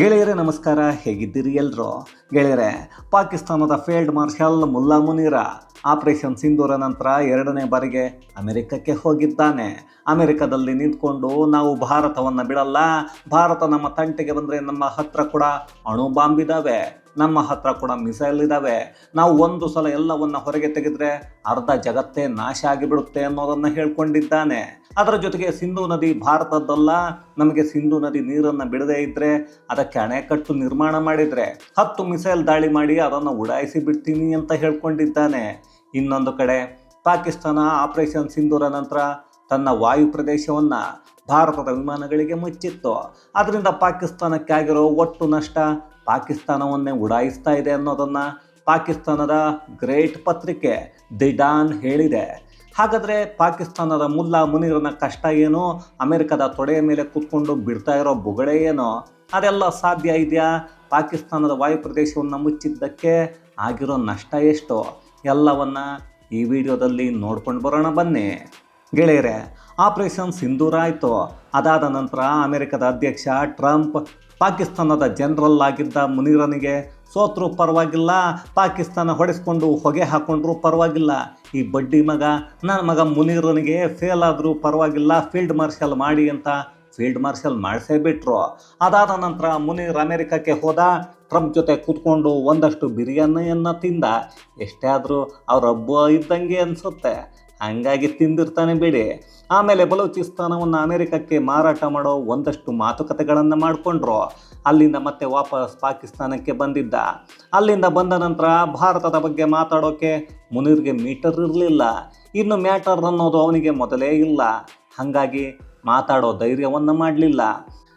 ಗೆಳೆಯರೇ, ನಮಸ್ಕಾರ. ಹೇಗಿದ್ದೀರಿ ಎಲ್ಲರೂ ಗೆಳೆಯರೇ, ಪಾಕಿಸ್ತಾನದ ಫೀಲ್ಡ್ ಮಾರ್ಷಲ್ ಮುಲ್ಲಾ ಮುನೀರ ಆಪರೇಷನ್ ಸಿಂಧೂರ ನಂತರ ಎರಡನೇ ಬಾರಿಗೆ ಅಮೆರಿಕಕ್ಕೆ ಹೋಗಿದ್ದಾನೆ. ಅಮೆರಿಕದಲ್ಲಿ ನಿಂತ್ಕೊಂಡು, ನಾವು ಭಾರತವನ್ನು ಬಿಡಲ್ಲ. ಭಾರತ ನಮ್ಮ ತಂಟೆಗೆ ಬಂದರೆ ನಮ್ಮ ಹತ್ರ ಕೂಡ ಅಣು ಬಾಂಬ್ ಇದ್ದಾವೆ ನಮ್ಮ ಹತ್ರ ಕೂಡ ಮಿಸೈಲ್ ಇದ್ದಾವೆ ನಾವು ಒಂದು ಸಲ ಎಲ್ಲವನ್ನ ಹೊರಗೆ ತೆಗೆದ್ರೆ ಅರ್ಧ ಜಗತ್ತೇ ನಾಶ ಆಗಿಬಿಡುತ್ತೆ ಅನ್ನೋದನ್ನ ಹೇಳ್ಕೊಂಡಿದ್ದಾನೆ. ಅದರ ಜೊತೆಗೆ ಸಿಂಧು ನದಿ ಭಾರತದ್ದಲ್ಲ, ನಮಗೆ ಸಿಂಧು ನದಿ ನೀರನ್ನು ಬಿಡದೇ ಇದ್ರೆ ಅದಕ್ಕೆ ಅಣೆಕಟ್ಟು ನಿರ್ಮಾಣ ಮಾಡಿದ್ರೆ ಹತ್ತು ಮಿಸೈಲ್ ದಾಳಿ ಮಾಡಿ ಅದನ್ನು ಉಡಾಯಿಸಿ ಬಿಡ್ತೀನಿ ಅಂತ ಹೇಳ್ಕೊಂಡಿದ್ದಾನೆ. ಇನ್ನೊಂದು ಕಡೆ ಪಾಕಿಸ್ತಾನ ಆಪರೇಷನ್ ಸಿಂಧೂರ ನಂತರ ತನ್ನ ವಾಯು ಪ್ರದೇಶವನ್ನು ಭಾರತದ ವಿಮಾನಗಳಿಗೆ ಮುಚ್ಚಿತ್ತು. ಅದರಿಂದ ಪಾಕಿಸ್ತಾನಕ್ಕೆ ಆಗಿರೋ ಒಟ್ಟು ನಷ್ಟ ಪಾಕಿಸ್ತಾನವನ್ನೇ ಉಡಾಯಿಸ್ತಾ ಇದೆ ಅನ್ನೋದನ್ನು ಪಾಕಿಸ್ತಾನದ ಗ್ರೇಟ್ ಪತ್ರಿಕೆ ದಿ ಡಾನ್ ಹೇಳಿದೆ. ಹಾಗಾದರೆ ಪಾಕಿಸ್ತಾನದ ಮುಲ್ಲಾ ಮುನಿರನ ಕಷ್ಟ ಏನು? ಅಮೆರಿಕದ ತೊಡೆಯ ಮೇಲೆ ಕೂತ್ಕೊಂಡು ಬಿಡ್ತಾ ಇರೋ ಬುಗಡೆ ಏನು? ಅದೆಲ್ಲ ಸಾಧ್ಯ ಇದೆಯಾ? ಪಾಕಿಸ್ತಾನದ ವಾಯು ಪ್ರದೇಶವನ್ನು ಮುಚ್ಚಿದ್ದಕ್ಕೆ ಆಗಿರೋ ನಷ್ಟ ಎಷ್ಟು? ಎಲ್ಲವನ್ನು ಈ ವಿಡಿಯೋದಲ್ಲಿ ನೋಡ್ಕೊಂಡು ಬರೋಣ ಬನ್ನಿ. ಗೆಳೆಯರೆ, ಆಪರೇಷನ್ ಸಿಂಧೂರ ಆಯಿತು. ಅದಾದ ನಂತರ ಅಮೆರಿಕದ ಅಧ್ಯಕ್ಷ ಟ್ರಂಪ್ ಪಾಕಿಸ್ತಾನದ ಜನರಲ್ ಆಗಿದ್ದ ಮುನೀರನಿಗೆ ಸೋತ್ರು ಪರವಾಗಿಲ್ಲ, ಪಾಕಿಸ್ತಾನ ಹೊಡೆಸ್ಕೊಂಡು ಹೊಗೆ ಹಾಕೊಂಡ್ರು ಪರವಾಗಿಲ್ಲ. ಈ ಬಡ್ಡಿ ಮಗ, ನನ್ನ ಮಗ ಮುನೀರನಿಗೆ ಫೇಲ್ ಆದರೂ ಪರವಾಗಿಲ್ಲ ಫೀಲ್ಡ್ ಮಾರ್ಷಲ್ ಮಾಡಿ ಅಂತ ಫೀಲ್ಡ್ ಮಾರ್ಷಲ್ ಮಾಡಿಸೇ ಬಿಟ್ರು. ಅದಾದ ನಂತರ ಮುನೀರ್ ಅಮೆರಿಕಕ್ಕೆ ಹೋದ, ಟ್ರಂಪ್ ಜೊತೆ ಕೂತ್ಕೊಂಡು ಒಂದಷ್ಟು ಬಿರಿಯಾನಿಯನ್ನು ತಿಂದ. ಎಷ್ಟೇ ಆದರೂ ಅವ್ರ ಹಬ್ಬ ಇದ್ದಂಗೆ ಅನಿಸುತ್ತೆ. ಹಂಗಾಗಿ ತಿಂದಿರ್ತಾನೆ ಬಿಡಿ. ಆಮೇಲೆ ಬಲೂಚಿಸ್ತಾನವನ್ನು ಅಮೆರಿಕಕ್ಕೆ ಮಾರಾಟ ಮಾಡೋ ಒಂದಷ್ಟು ಮಾತುಕತೆಗಳನ್ನು ಮಾಡಿಕೊಂಡ್ರು. ಅಲ್ಲಿಂದ ಮತ್ತೆ ವಾಪಸ್ ಪಾಕಿಸ್ತಾನಕ್ಕೆ ಬಂದಿದ್ದ. ಅಲ್ಲಿಂದ ಬಂದ ನಂತರ ಭಾರತದ ಬಗ್ಗೆ ಮಾತಾಡೋಕೆ ಮುನೀರ್ಗೆ ಮೀಟರ್ ಇರಲಿಲ್ಲ. ಇನ್ನು ಮ್ಯಾಟರ್ ಅನ್ನೋದು ಅವನಿಗೆ ಮೊದಲೇ ಇಲ್ಲ. ಹಾಗಾಗಿ ಮಾತಾಡೋ ಧೈರ್ಯವನ್ನು ಮಾಡಲಿಲ್ಲ.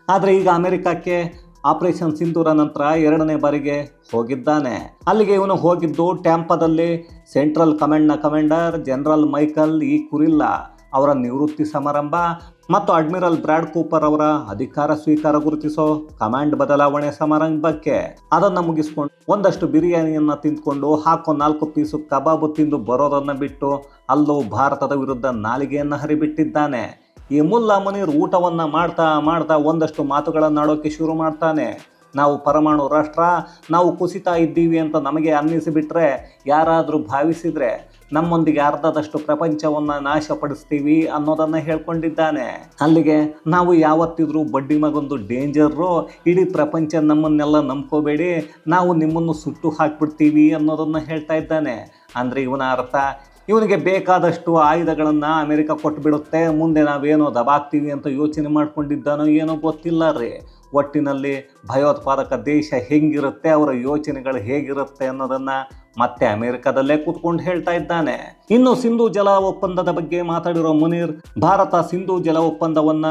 ಆದರೆ ಈಗ ಅಮೆರಿಕಕ್ಕೆ ಆಪರೇಷನ್ ಸಿಂಧೂರ ನಂತರ ಎರಡನೇ ಬಾರಿಗೆ ಹೋಗಿದ್ದಾನೆ. ಅಲ್ಲಿಗೆ ಇವನು ಹೋಗಿದ್ದು ಟ್ಯಾಂಪದಲ್ಲಿ ಸೆಂಟ್ರಲ್ ಕಮಾಂಡ್ನ ಕಮಾಂಡರ್ ಜನರಲ್ ಮೈಕಲ್ ಈ ಕುರಿಲ್ಲ ಅವರ ನಿವೃತ್ತಿ ಸಮಾರಂಭ ಮತ್ತು ಅಡ್ಮಿರಲ್ ಬ್ರಾಡ್ ಕೂಪರ್ ಅವರ ಅಧಿಕಾರ ಸ್ವೀಕಾರ ಗುರುತಿಸೋ ಕಮಾಂಡ್ ಬದಲಾವಣೆ ಸಮಾರಂಭಕ್ಕೆ. ಅದನ್ನು ಮುಗಿಸ್ಕೊಂಡು ಒಂದಷ್ಟು ಬಿರಿಯಾನಿಯನ್ನು ತಿಂದ್ಕೊಂಡು ಹಾಕೋ ನಾಲ್ಕು ಪೀಸು ಕಬಾಬು ತಿಂದು ಬರೋದನ್ನ ಬಿಟ್ಟು ಅಲ್ಲೂ ಭಾರತದ ವಿರುದ್ಧ ನಾಲಿಗೆಯನ್ನು ಹರಿಬಿಟ್ಟಿದ್ದಾನೆ. ಈ ಮುಲ್ಲಾ ಮುನೀರ್ ಊಟವನ್ನು ಮಾಡ್ತಾ ಮಾಡ್ತಾ ಒಂದಷ್ಟು ಮಾತುಗಳನ್ನು ಶುರು ಮಾಡ್ತಾನೆ. ನಾವು ಪರಮಾಣು ರಾಷ್ಟ್ರ, ನಾವು ಕುಸಿತಾ ಇದ್ದೀವಿ ಅಂತ ನಮಗೆ ಅನ್ನಿಸಿಬಿಟ್ರೆ ಯಾರಾದರೂ ಭಾವಿಸಿದರೆ ನಮ್ಮೊಂದಿಗೆ ಅರ್ಧದಷ್ಟು ಪ್ರಪಂಚವನ್ನು ನಾಶಪಡಿಸ್ತೀವಿ ಅನ್ನೋದನ್ನು ಹೇಳ್ಕೊಂಡಿದ್ದಾನೆ. ಅಲ್ಲಿಗೆ ನಾವು ಯಾವತ್ತಿದ್ರೂ ಬಡ್ಡಿ ಮಗೊಂದು ಡೇಂಜರು ಇಡೀ ಪ್ರಪಂಚ ನಮ್ಮನ್ನೆಲ್ಲ ನಂಬ್ಕೋಬೇಡಿ, ನಾವು ನಿಮ್ಮನ್ನು ಸುಟ್ಟು ಹಾಕ್ಬಿಡ್ತೀವಿ ಅನ್ನೋದನ್ನು ಹೇಳ್ತಾ ಇದ್ದಾನೆ. ಅಂದರೆ ಇವನ ಅರ್ಥ ಇವನಿಗೆ ಬೇಕಾದಷ್ಟು ಆಯುಧಗಳನ್ನು ಅಮೆರಿಕ ಕೊಟ್ಬಿಡುತ್ತೆ. ಮುಂದೆ ನಾವೇನೋ ದಬಾಕ್ತೀವಿ ಅಂತ ಯೋಚನೆ ಮಾಡ್ಕೊಂಡಿದ್ದಾನೋ ಏನೋ ಗೊತ್ತಿಲ್ಲ ರೀ. ಒಟ್ಟಿನಲ್ಲಿ ಭಯೋತ್ಪಾದಕ ದೇಶ ಹೆಂಗಿರುತ್ತೆ, ಅವರ ಯೋಚನೆಗಳು ಹೇಗಿರುತ್ತೆ ಅನ್ನೋದನ್ನು ಮತ್ತೆ ಅಮೆರಿಕದಲ್ಲೇ ಕೂತ್ಕೊಂಡು ಹೇಳ್ತಾ ಇದ್ದಾನೆ. ಇನ್ನು ಸಿಂಧು ಜಲ ಒಪ್ಪಂದದ ಬಗ್ಗೆ ಮಾತಾಡಿರೋ ಮುನೀರ್, ಭಾರತ ಸಿಂಧು ಜಲ ಒಪ್ಪಂದವನ್ನ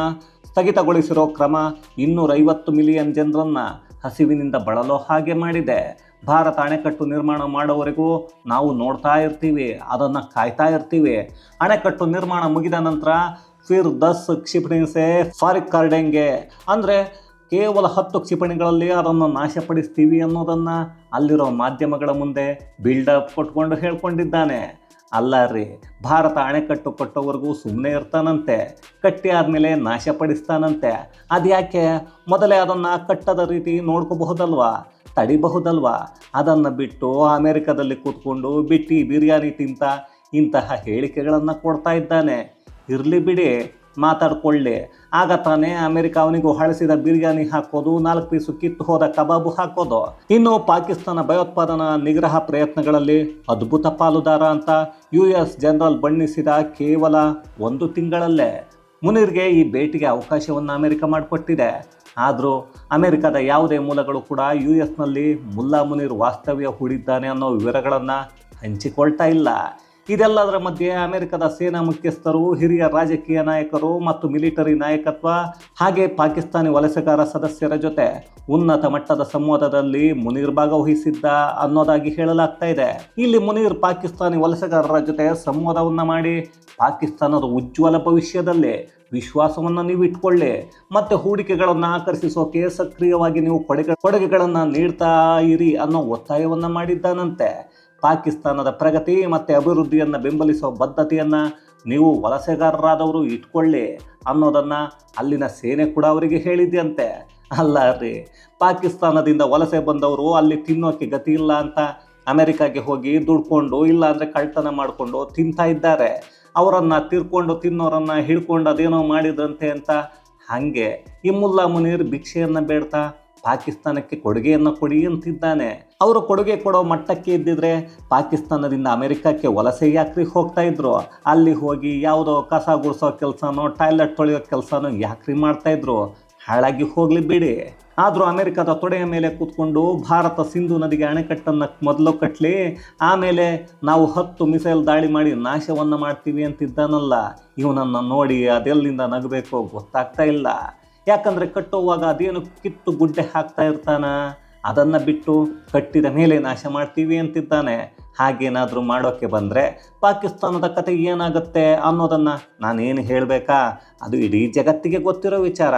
ಸ್ಥಗಿತಗೊಳಿಸಿರೋ ಕ್ರಮ ಇನ್ನೂರೈವತ್ತು ಮಿಲಿಯನ್ ಜನರನ್ನ ಹಸಿವಿನಿಂದ ಬಳಲೋ ಹಾಗೆ ಮಾಡಿದೆ. ಭಾರತ ಅಣೆಕಟ್ಟು ನಿರ್ಮಾಣ ಮಾಡೋವರೆಗೂ ನಾವು ನೋಡ್ತಾ ಇರ್ತೀವಿ, ಅದನ್ನು ಕಾಯ್ತಾ ಇರ್ತೀವಿ. ಅಣೆಕಟ್ಟು ನಿರ್ಮಾಣ ಮುಗಿದ ನಂತರ ಫಿರ್ ದಸ್ ಕ್ಷಿಪಣಿಸೆ ಫಾರಿಕ್ ಕಾರ್ಡೆಂಗೆ. ಅಂದರೆ ಕೇವಲ ಹತ್ತು ಕ್ಷಿಪಣಿಗಳಲ್ಲಿ ಅದನ್ನು ನಾಶಪಡಿಸ್ತೀವಿ ಅನ್ನೋದನ್ನು ಅಲ್ಲಿರೋ ಮಾಧ್ಯಮಗಳ ಮುಂದೆ ಬಿಲ್ಡಪ್ ಕೊಟ್ಕೊಂಡು ಹೇಳ್ಕೊಂಡಿದ್ದಾನೆ. ಅಲ್ಲ ರೀ. ಭಾರತ ಅಣೆಕಟ್ಟು ಕಟ್ಟೋವರೆಗೂ ಸುಮ್ಮನೆ ಇರ್ತಾನಂತೆ. ಕಟ್ಟಿ ಆದಮೇಲೆ ನಾಶಪಡಿಸ್ತಾನಂತೆ. ಅದ್ಯಾಕೆ? ಮೊದಲೇ ಅದನ್ನು ಕಟ್ಟದ ರೀತಿ ನೋಡ್ಕೋಬಹುದಲ್ವಾ? ತಡಿಬಹುದಲ್ವಾ? ಅದನ್ನು ಬಿಟ್ಟು ಅಮೆರಿಕದಲ್ಲಿ ಕೂತ್ಕೊಂಡು ಬಿಟ್ಟಿ ಬಿರಿಯಾನಿ ತಿಂತ ಇಂತಹ ಹೇಳಿಕೆಗಳನ್ನು ಕೊಡ್ತಾ ಇದ್ದಾನೆ. ಇರಲಿ ಬಿಡಿ. ಮಾತಾಡ್ಕೊಳ್ಳಿ. ಆಗ ತಾನೇ ಅಮೆರಿಕ ಅವನಿಗೂ ಹಳಸಿದ ಬಿರಿಯಾನಿ ಹಾಕೋದು, ನಾಲ್ಕು ಪೀಸು ಕಿತ್ತು ಹೋದ ಕಬಾಬು ಹಾಕೋದು. ಇನ್ನು ಪಾಕಿಸ್ತಾನ ಭಯೋತ್ಪಾದನಾ ನಿಗ್ರಹ ಪ್ರಯತ್ನಗಳಲ್ಲಿ ಅದ್ಭುತ ಪಾಲುದಾರ ಅಂತ ಯು ಎಸ್ ಜನರಲ್ ಬಣ್ಣಿಸಿದ ಕೇವಲ ಒಂದು ತಿಂಗಳಲ್ಲೇ ಮುನೀರ್ಗೆ ಈ ಭೇಟಿಗೆ ಅವಕಾಶವನ್ನು ಅಮೆರಿಕ ಮಾಡಿಕೊಟ್ಟಿದೆ. ಆದರೂ ಅಮೆರಿಕದ ಯಾವುದೇ ಮೂಲಗಳು ಕೂಡ ಯು ಎಸ್ನಲ್ಲಿ ಮುಲ್ಲಾ ಮುನೀರ್ ವಾಸ್ತವ್ಯ ಹೂಡಿದ್ದಾನೆ ಅನ್ನೋ ವಿವರಗಳನ್ನು ಹಂಚಿಕೊಳ್ತಾ ಇಲ್ಲ. ಇದೆಲ್ಲದರ ಮಧ್ಯೆ ಅಮೆರಿಕದ ಸೇನಾ ಮುಖ್ಯಸ್ಥರು, ಹಿರಿಯ ರಾಜಕೀಯ ನಾಯಕರು ಮತ್ತು ಮಿಲಿಟರಿ ನಾಯಕತ್ವ ಹಾಗೆ ಪಾಕಿಸ್ತಾನಿ ವಲಸೆಗಾರ ಸದಸ್ಯರ ಜೊತೆ ಉನ್ನತ ಮಟ್ಟದ ಸಂವಾದದಲ್ಲಿ ಮುನೀರ್ ಭಾಗವಹಿಸಿದ್ದ ಅನ್ನೋದಾಗಿ ಹೇಳಲಾಗ್ತಾ ಇದೆ. ಇಲ್ಲಿ ಮುನೀರ್ ಪಾಕಿಸ್ತಾನಿ ವಲಸೆಗಾರರ ಜೊತೆ ಸಂವಾದವನ್ನು ಮಾಡಿ, ಪಾಕಿಸ್ತಾನದ ಉಜ್ವಲ ಭವಿಷ್ಯದಲ್ಲಿ ವಿಶ್ವಾಸವನ್ನು ನೀವು ಇಟ್ಕೊಳ್ಳಿ, ಮತ್ತೆ ಹೂಡಿಕೆಗಳನ್ನು ಆಕರ್ಷಿಸೋಕೆ ಸಕ್ರಿಯವಾಗಿ ನೀವು ಕೊಡುಗೆ, ಕೊಡುಗೆಗಳನ್ನು ನೀಡ್ತಾ ಇರಿ ಅನ್ನೋ ಒತ್ತಾಯವನ್ನು ಮಾಡಿದ್ದಾನಂತೆ. ಪಾಕಿಸ್ತಾನದ ಪ್ರಗತಿ ಮತ್ತು ಅಭಿವೃದ್ಧಿಯನ್ನು ಬೆಂಬಲಿಸುವ ಬದ್ಧತೆಯನ್ನು ನೀವು ವಲಸೆಗಾರರಾದವರು ಇಟ್ಕೊಳ್ಳಿ ಅನ್ನೋದನ್ನು ಅಲ್ಲಿನ ಸೇನೆ ಕೂಡ ಅವರಿಗೆ ಹೇಳಿದ್ಯಂತೆ. ಅಲ್ಲ ರೀ, ಪಾಕಿಸ್ತಾನದಿಂದ ವಲಸೆ ಬಂದವರು ಅಲ್ಲಿ ತಿನ್ನೋಕೆ ಗತಿ ಇಲ್ಲ ಅಂತ ಅಮೆರಿಕಾಗೆ ಹೋಗಿ ದುಡ್ಕೊಂಡು ಇಲ್ಲಾಂದರೆ ಕಳ್ತನ ಮಾಡಿಕೊಂಡು ತಿಂತಾ ಇದ್ದಾರೆ. ಅವರನ್ನು ತಿರ್ಕೊಂಡು ತಿನ್ನೋರನ್ನು ಹಿಡ್ಕೊಂಡು ಅದೇನೋ ಮಾಡಿದ್ರಂತೆ ಅಂತ ಹಾಗೆ. ಇಮ್ಮುಲ್ಲಾ ಮುಲ್ಲಾ ಮುನೀರ್ ಭಿಕ್ಷೆಯನ್ನು ಬೇಡ್ತಾ ಪಾಕಿಸ್ತಾನಕ್ಕೆ ಕೊಡುಗೆಯನ್ನು ಕೊಡಿ ಅಂತಿದ್ದಾನೆ. ಅವರು ಕೊಡುಗೆ ಕೊಡೋ ಮಟ್ಟಕ್ಕೆ ಇದ್ದಿದ್ರೆ ಪಾಕಿಸ್ತಾನದಿಂದ ಅಮೆರಿಕಕ್ಕೆ ವಲಸೆ ಯಾಕ್ರಿ ಹೋಗ್ತಾ ಇದ್ರು? ಅಲ್ಲಿ ಹೋಗಿ ಯಾವುದೋ ಕಸ ಗುಡಿಸೋ ಕೆಲಸನೋ, ಟಾಯ್ಲೆಟ್ ತೊಳೆಯೋ ಕೆಲಸನೋ ಯಾಕ್ರಿ ಮಾಡ್ತಾ ಇದ್ರು? ಹಾಳಾಗಿ ಹೋಗ್ಲಿ ಬಿಡಿ. ಆದರೂ ಅಮೆರಿಕದ ತೊಡೆಯ ಮೇಲೆ ಕೂತ್ಕೊಂಡು ಭಾರತ ಸಿಂಧು ನದಿಗೆ ಅಣೆಕಟ್ಟನ್ನು ಮೊದಲು ಕಟ್ಟಲಿ ಆಮೇಲೆ ನಾವು ಹತ್ತು ಮಿಸೈಲ್ ದಾಳಿ ಮಾಡಿ ನಾಶವನ್ನು ಮಾಡ್ತೀವಿ ಅಂತಿದ್ದಾನಲ್ಲ. ಇವನನ್ನು ನೋಡಿ ಅದೆಲ್ಲಿಂದ ನಗಬೇಕೋ ಗೊತ್ತಾಗ್ತಾ ಇಲ್ಲ. ಯಾಕಂದರೆ ಕಟ್ಟುವಾಗ ಅದೇನು ಕಿತ್ತು ಗುಡ್ಡೆ ಹಾಕ್ತಾ ಇರ್ತಾನ? ಅದನ್ನು ಬಿಟ್ಟು ಕಟ್ಟಿದ ಮೇಲೆ ನಾಶ ಮಾಡ್ತೀವಿ ಅಂತಿದ್ದಾನೆ. ಹಾಗೇನಾದರೂ ಮಾಡೋಕ್ಕೆ ಬಂದರೆ ಪಾಕಿಸ್ತಾನದ ಕತೆ ಏನಾಗುತ್ತೆ ಅನ್ನೋದನ್ನು ನಾನೇನು ಹೇಳಬೇಕಾ? ಅದು ಇಡೀ ಜಗತ್ತಿಗೆ ಗೊತ್ತಿರೋ ವಿಚಾರ.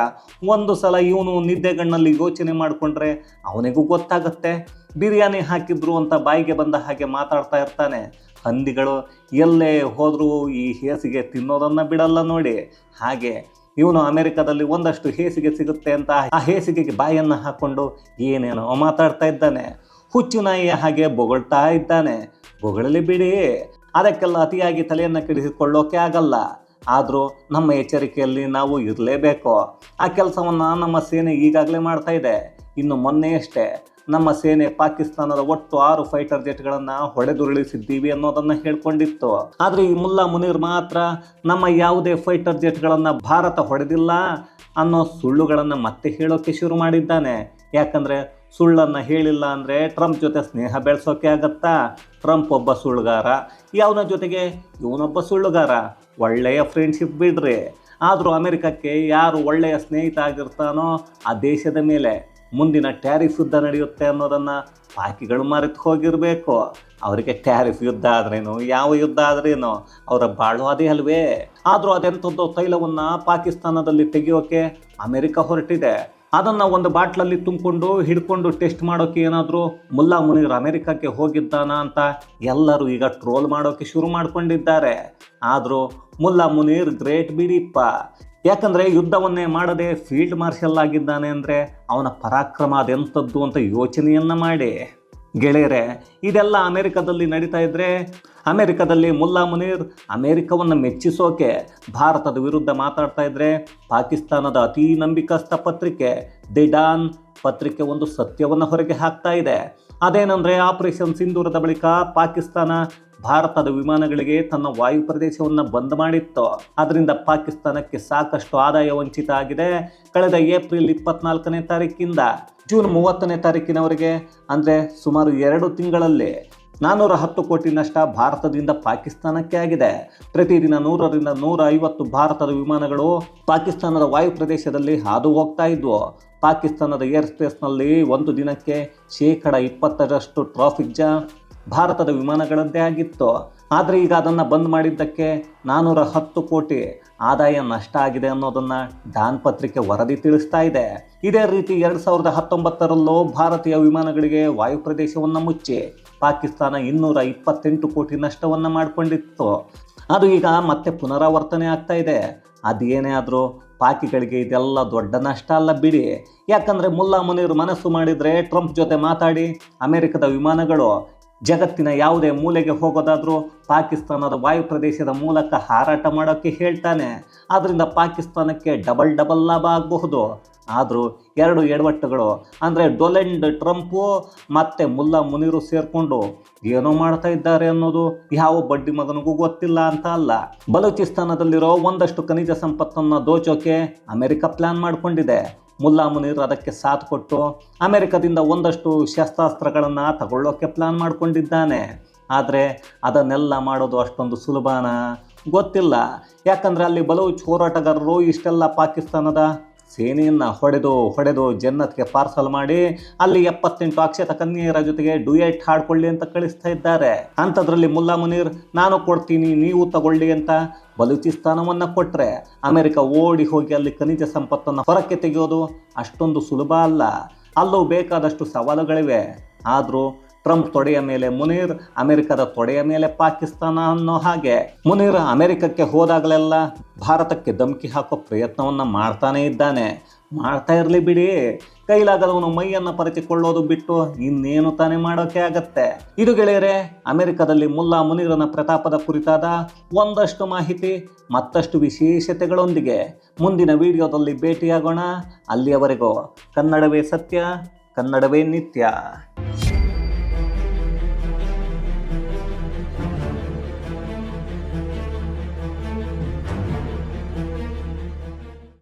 ಒಂದು ಸಲ ಇವನು ನಿದ್ದೆಗಣ್ಣಲ್ಲಿ ಯೋಚನೆ ಮಾಡಿಕೊಂಡ್ರೆ ಅವನಿಗೂ ಗೊತ್ತಾಗುತ್ತೆ. ಬಿರಿಯಾನಿ ಹಾಕಿದ್ರು ಅಂತ ಬಾಯಿಗೆ ಬಂದ ಹಾಗೆ ಮಾತಾಡ್ತಾ ಇರ್ತಾನೆ. ಹಂದಿಗಳು ಎಲ್ಲೇ ಹೋದರೂ ಈ ಹೇಸಿಗೆ ತಿನ್ನೋದನ್ನು ಬಿಡಲ್ಲ ನೋಡಿ. ಹಾಗೆ ಇವನು ಅಮೆರಿಕದಲ್ಲಿ ಒಂದಷ್ಟು ಹೇಸಿಗೆ ಸಿಗುತ್ತೆ ಅಂತ ಆ ಹೇಸಿಗೆಗೆ ಬಾಯನ್ನು ಹಾಕ್ಕೊಂಡು ಏನೇನೋ ಮಾತಾಡ್ತಾ ಇದ್ದಾನೆ. ಹುಚ್ಚು ನಾಯಿಯ ಹಾಗೆ ಬೊಗಳ್ತಾ ಇದ್ದಾನೆ. ಬೊಗಳಲಿ ಬಿಡಿ. ಅದಕ್ಕೆಲ್ಲ ಅತಿಯಾಗಿ ತಲೆಯನ್ನು ಕೆಡಿಸಿಕೊಳ್ಳೋಕೆ ಆಗಲ್ಲ. ಆದರೂ ನಮ್ಮ ಎಚ್ಚರಿಕೆಯಲ್ಲಿ ನಾವು ಇರಲೇಬೇಕು. ಆ ಕೆಲಸವನ್ನು ನಮ್ಮ ಸೇನೆ ಈಗಾಗಲೇ ಮಾಡ್ತಾ ಇದೆ. ಇನ್ನು ಮೊನ್ನೆಯಷ್ಟೇ ನಮ್ಮ ಸೇನೆ ಪಾಕಿಸ್ತಾನದ ಒಟ್ಟು ಆರು ಫೈಟರ್ ಜೆಟ್ಗಳನ್ನು ಹೊಡೆದುರುಳಿಸಿದ್ದೀವಿ ಅನ್ನೋದನ್ನು ಹೇಳ್ಕೊಂಡಿತ್ತು. ಆದರೆ ಈ ಮುಲ್ಲಾ ಮುನೀರ್ ಮಾತ್ರ ನಮ್ಮ ಯಾವುದೇ ಫೈಟರ್ ಜೆಟ್ಗಳನ್ನು ಭಾರತ ಹೊಡೆದಿಲ್ಲ ಅನ್ನೋ ಸುಳ್ಳುಗಳನ್ನು ಮತ್ತೆ ಹೇಳೋಕೆ ಶುರು ಮಾಡಿದ್ದಾನೆ. ಯಾಕಂದರೆ ಸುಳ್ಳನ್ನು ಹೇಳಿಲ್ಲ ಅಂದರೆ ಟ್ರಂಪ್ ಜೊತೆ ಸ್ನೇಹ ಬೆಳೆಸೋಕೆ ಆಗತ್ತಾ? ಟ್ರಂಪ್ ಒಬ್ಬ ಸುಳ್ಳುಗಾರ ಯಾವನ ಜೊತೆಗೆ ಇವನೊಬ್ಬ ಸುಳ್ಳುಗಾರ? ಒಳ್ಳೆಯ ಫ್ರೆಂಡ್ಶಿಪ್ ಬಿಡ್ರಿ. ಆದರೂ ಅಮೆರಿಕಕ್ಕೆ ಯಾರು ಒಳ್ಳೆಯ ಸ್ನೇಹಿತ ಆಗಿರ್ತಾನೋ ಆ ದೇಶದ ಮೇಲೆ. ಮುಂದಿನ ಟ್ಯಾರಿಫ್ ಯುದ್ಧ ನಡೆಯುತ್ತೆ ಅನ್ನೋದನ್ನು ಪಾಕಿಗಳು ಮರೆತು ಹೋಗಿರಬೇಕು. ಅವರಿಗೆ ಟ್ಯಾರಿಫ್ ಯುದ್ಧ ಆದ್ರೇನು? ಯಾವ ಯುದ್ಧ ಆದ್ರೇನು? ಅವರ ಬಾಳು ಅದೇ ಅಲ್ವೇ? ಆದರೂ ಅದೆಂಥದ್ದು ತೈಲವನ್ನು ಪಾಕಿಸ್ತಾನದಲ್ಲಿ ತೆಗೆಯೋಕೆ ಅಮೆರಿಕ ಹೊರಟಿದೆ. ಅದನ್ನು ಒಂದು ಬಾಟ್ಲಲ್ಲಿ ತುಂಬಿಕೊಂಡು, ಹಿಡ್ಕೊಂಡು ಟೆಸ್ಟ್ ಮಾಡೋಕೆ ಏನಾದರೂ ಮುಲ್ಲಾ ಮುನೀರ್ ಅಮೆರಿಕಕ್ಕೆ ಹೋಗಿದ್ದಾನ ಅಂತ ಎಲ್ಲರೂ ಈಗ ಟ್ರೋಲ್ ಮಾಡೋಕೆ ಶುರು ಮಾಡ್ಕೊಂಡಿದ್ದಾರೆ. ಆದರೂ ಮುಲ್ಲಾ ಮುನೀರ್ ಗ್ರೇಟ್ ಬಿಡಿಪ್ಪ ಯಾಕಂದರೆ ಯುದ್ಧವನ್ನೇ ಮಾಡದೆ ಫೀಲ್ಡ್ ಮಾರ್ಷಲ್ ಆಗಿದ್ದಾನೆ ಅಂದರೆ ಅವನ ಪರಾಕ್ರಮ ಅದೆಂಥದ್ದು ಅಂತ ಯೋಚನೆಯನ್ನು ಮಾಡಿ. ಗೆಳೆಯರೆ, ಇದೆಲ್ಲ ಅಮೆರಿಕದಲ್ಲಿ ನಡೀತಾ ಇದ್ದರೆ ಅಮೆರಿಕದಲ್ಲಿ ಮುಲ್ಲಾ ಮುನೀರ್ ಅಮೆರಿಕವನ್ನು ಮೆಚ್ಚಿಸೋಕೆ, ಭಾರತದ ವಿರುದ್ಧ ಮಾತಾಡ್ತಾ ಇದ್ದರೆ ಪಾಕಿಸ್ತಾನದ ಅತೀ ನಂಬಿಕಸ್ಥ ಪತ್ರಿಕೆ ದಿಡಾನ್ ಪತ್ರಿಕೆ ಒಂದು ಸತ್ಯವನ್ನು ಹೊರಗೆ ಹಾಕ್ತಾ ಇದೆ. ಅದೇನೆಂದರೆ ಆಪರೇಷನ್ ಸಿಂಧೂರದ ಬಳಿಕ ಪಾಕಿಸ್ತಾನ ಭಾರತದ ವಿಮಾನಗಳಿಗೆ ತನ್ನ ವಾಯು ಪ್ರದೇಶವನ್ನು ಬಂದ್ ಮಾಡಿತ್ತು. ಅದರಿಂದ ಪಾಕಿಸ್ತಾನಕ್ಕೆ ಸಾಕಷ್ಟು ಆದಾಯ ವಂಚಿತ ಆಗಿದೆ. ಕಳೆದ ಏಪ್ರಿಲ್ ಇಪ್ಪತ್ನಾಲ್ಕನೇ ತಾರೀಕಿಂದ ಜೂನ್ ಮೂವತ್ತನೇ ತಾರೀಕಿನವರೆಗೆ, ಅಂದರೆ ಸುಮಾರು ಎರಡು ತಿಂಗಳಲ್ಲಿ ನಾನ್ನೂರ ಹತ್ತು ಕೋಟಿ ನಷ್ಟ ಭಾರತದಿಂದ ಪಾಕಿಸ್ತಾನಕ್ಕೆ ಆಗಿದೆ. ಪ್ರತಿದಿನ ನೂರರಿಂದ ನೂರ ಐವತ್ತು ಭಾರತದ ವಿಮಾನಗಳು ಪಾಕಿಸ್ತಾನದ ವಾಯು ಪ್ರದೇಶದಲ್ಲಿ ಹಾದು ಹೋಗ್ತಾ ಇದ್ವು. ಪಾಕಿಸ್ತಾನದ ಏರ್ ಸ್ಪೇಸ್ನಲ್ಲಿ ಒಂದು ದಿನಕ್ಕೆ ಶೇಕಡ ಇಪ್ಪತ್ತರಷ್ಟು ಟ್ರಾಫಿಕ್ ಜಾಮ್ ಭಾರತದ ವಿಮಾನಗಳದ್ದೇ ಆಗಿತ್ತು. ಆದರೆ ಈಗ ಅದನ್ನು ಬಂದ್ ಮಾಡಿದ್ದಕ್ಕೆ ನಾನ್ನೂರ ಹತ್ತು ಕೋಟಿ ಆದಾಯ ನಷ್ಟ ಆಗಿದೆ ಅನ್ನೋದನ್ನು ಡಾನ್ ಪತ್ರಿಕೆ ವರದಿ ತಿಳಿಸ್ತಾ ಇದೆ. ಇದೇ ರೀತಿ ಎರಡು ಸಾವಿರದ ಹತ್ತೊಂಬತ್ತರಲ್ಲೂ ಭಾರತೀಯ ವಿಮಾನಗಳಿಗೆ ವಾಯು ಪ್ರದೇಶವನ್ನು ಮುಚ್ಚಿ ಪಾಕಿಸ್ತಾನ ಇನ್ನೂರ ಇಪ್ಪತ್ತೆಂಟು ಕೋಟಿ ನಷ್ಟವನ್ನು ಮಾಡಿಕೊಂಡಿತ್ತು. ಅದು ಈಗ ಮತ್ತೆ ಪುನರಾವರ್ತನೆ ಆಗ್ತಾ ಇದೆ. ಅದೇನೇ ಆದರೂ ಪಾಕಿಗಳಿಗೆ ಇದೆಲ್ಲ ದೊಡ್ಡ ನಷ್ಟ ಅಲ್ಲ ಬಿಡಿ. ಯಾಕಂದರೆ ಮುಲ್ಲಾ ಮುನೀರ್ ಮನಸ್ಸು ಮಾಡಿದರೆ ಟ್ರಂಪ್ ಜೊತೆ ಮಾತಾಡಿ ಅಮೆರಿಕದ ವಿಮಾನಗಳು ಜಗತ್ತಿನ ಯಾವುದೇ ಮೂಲೆಗೆ ಹೋಗೋದಾದರೂ ಪಾಕಿಸ್ತಾನದ ವಾಯು ಪ್ರದೇಶದ ಮೂಲಕ ಹಾರಾಟ ಮಾಡೋಕ್ಕೆ ಹೇಳ್ತಾನೆ. ಆದ್ದರಿಂದ ಪಾಕಿಸ್ತಾನಕ್ಕೆ ಡಬಲ್ ಡಬಲ್ ಲಾಭ ಆಗಬಹುದು. ಆದರೂ ಎರಡು ಎಡವಟ್ಟುಗಳು, ಅಂದರೆ ಡೊಲೆಂಡ್ ಟ್ರಂಪು ಮತ್ತು ಮುಲ್ಲಾ ಮುನೀರು ಸೇರಿಕೊಂಡು ಏನೋ ಮಾಡ್ತಾ ಇದ್ದಾರೆ ಅನ್ನೋದು ಯಾವ ಬಡ್ಡಿ ಮಗನಿಗೂ ಗೊತ್ತಿಲ್ಲ ಅಂತ ಅಲ್ಲ. ಬಲೂಚಿಸ್ತಾನದಲ್ಲಿರೋ ಒಂದಷ್ಟು ಖನಿಜ ಸಂಪತ್ತನ್ನು ದೋಚೋಕೆ ಅಮೆರಿಕ ಪ್ಲ್ಯಾನ್ ಮಾಡಿಕೊಂಡಿದೆ. ಮುಲ್ಲಾ ಮುನೀರ್ ಅದಕ್ಕೆ ಸಾಥ್ ಕೊಟ್ಟು ಅಮೆರಿಕದಿಂದ ಒಂದಷ್ಟು ಶಸ್ತ್ರಾಸ್ತ್ರಗಳನ್ನು ತಗೊಳ್ಳೋಕೆ ಪ್ಲಾನ್ ಮಾಡಿಕೊಂಡಿದ್ದಾನೆ. ಆದರೆ ಅದನ್ನೆಲ್ಲ ಮಾಡೋದು ಅಷ್ಟೊಂದು ಸುಲಭನ? ಗೊತ್ತಿಲ್ಲ. ಯಾಕಂದರೆ ಅಲ್ಲಿ ಬಲವು ಹೋರಾಟಗಾರರು ಇಷ್ಟೆಲ್ಲ ಪಾಕಿಸ್ತಾನದ ಸೇನೆಯನ್ನು ಹೊಡೆದು ಹೊಡೆದು ಜನ್ನತ್ಗೆ ಪಾರ್ಸಲ್ ಮಾಡಿ ಅಲ್ಲಿ ಎಪ್ಪತ್ತೆಂಟು ಅಕ್ಷತ ಕನ್ಯೆಯರ ಜೊತೆಗೆ ಡುಯೆಟ್ ಹಾಡ್ಕೊಳ್ಳಿ ಅಂತ ಕಳಿಸ್ತಾ ಇದ್ದಾರೆ. ಅಂಥದ್ರಲ್ಲಿ ಮುಲ್ಲಾ ಮುನೀರ್, ನಾನು ಕೊಡ್ತೀನಿ, ನೀವು ತಗೊಳ್ಳಿ ಅಂತ ಬಲೂಚಿಸ್ತಾನವನ್ನು ಕೊಟ್ಟರೆ ಅಮೆರಿಕ ಓಡಿ ಹೋಗಿ ಅಲ್ಲಿ ಖನಿಜ ಸಂಪತ್ತನ್ನು ಹೊರಕ್ಕೆ ತೆಗೆಯೋದು ಅಷ್ಟೊಂದು ಸುಲಭ ಅಲ್ಲ. ಅಲ್ಲೂ ಬೇಕಾದಷ್ಟು ಸವಾಲುಗಳಿವೆ. ಆದರೂ ಟ್ರಂಪ್ ತೊಡೆಯ ಮೇಲೆ, ಮುನೀರ್ ಅಮೆರಿಕದ ತೊಡೆಯ ಮೇಲೆ ಪಾಕಿಸ್ತಾನ ಅನ್ನೋ ಹಾಗೆ. ಮುನೀರ್ ಅಮೆರಿಕಕ್ಕೆ ಹೋದಾಗಲೆಲ್ಲ ಭಾರತಕ್ಕೆ ಧಮಕಿ ಹಾಕೋ ಪ್ರಯತ್ನವನ್ನು ಮಾಡ್ತಾನೇ ಇದ್ದಾನೆ. ಮಾಡ್ತಾ ಇರಲಿ ಬಿಡಿ. ಕೈಲಾಗದವನು ಮೈಯನ್ನು ಪರಚಿಕೊಳ್ಳೋದು ಬಿಟ್ಟು ಇನ್ನೇನು ತಾನೇ ಮಾಡೋಕೆ ಆಗತ್ತೆ? ಇದು ಗೆಳೆಯರೆ, ಅಮೆರಿಕದಲ್ಲಿ ಮುಲ್ಲಾ ಮುನೀರನ ಪ್ರತಾಪದ ಕುರಿತಾದ ಒಂದಷ್ಟು ಮಾಹಿತಿ, ಮತ್ತಷ್ಟು ವಿಶೇಷತೆಗಳೊಂದಿಗೆ ಮುಂದಿನ ವಿಡಿಯೋದಲ್ಲಿ ಭೇಟಿಯಾಗೋಣ. ಅಲ್ಲಿಯವರೆಗೂ ಕನ್ನಡವೇ ಸತ್ಯ, ಕನ್ನಡವೇ ನಿತ್ಯ.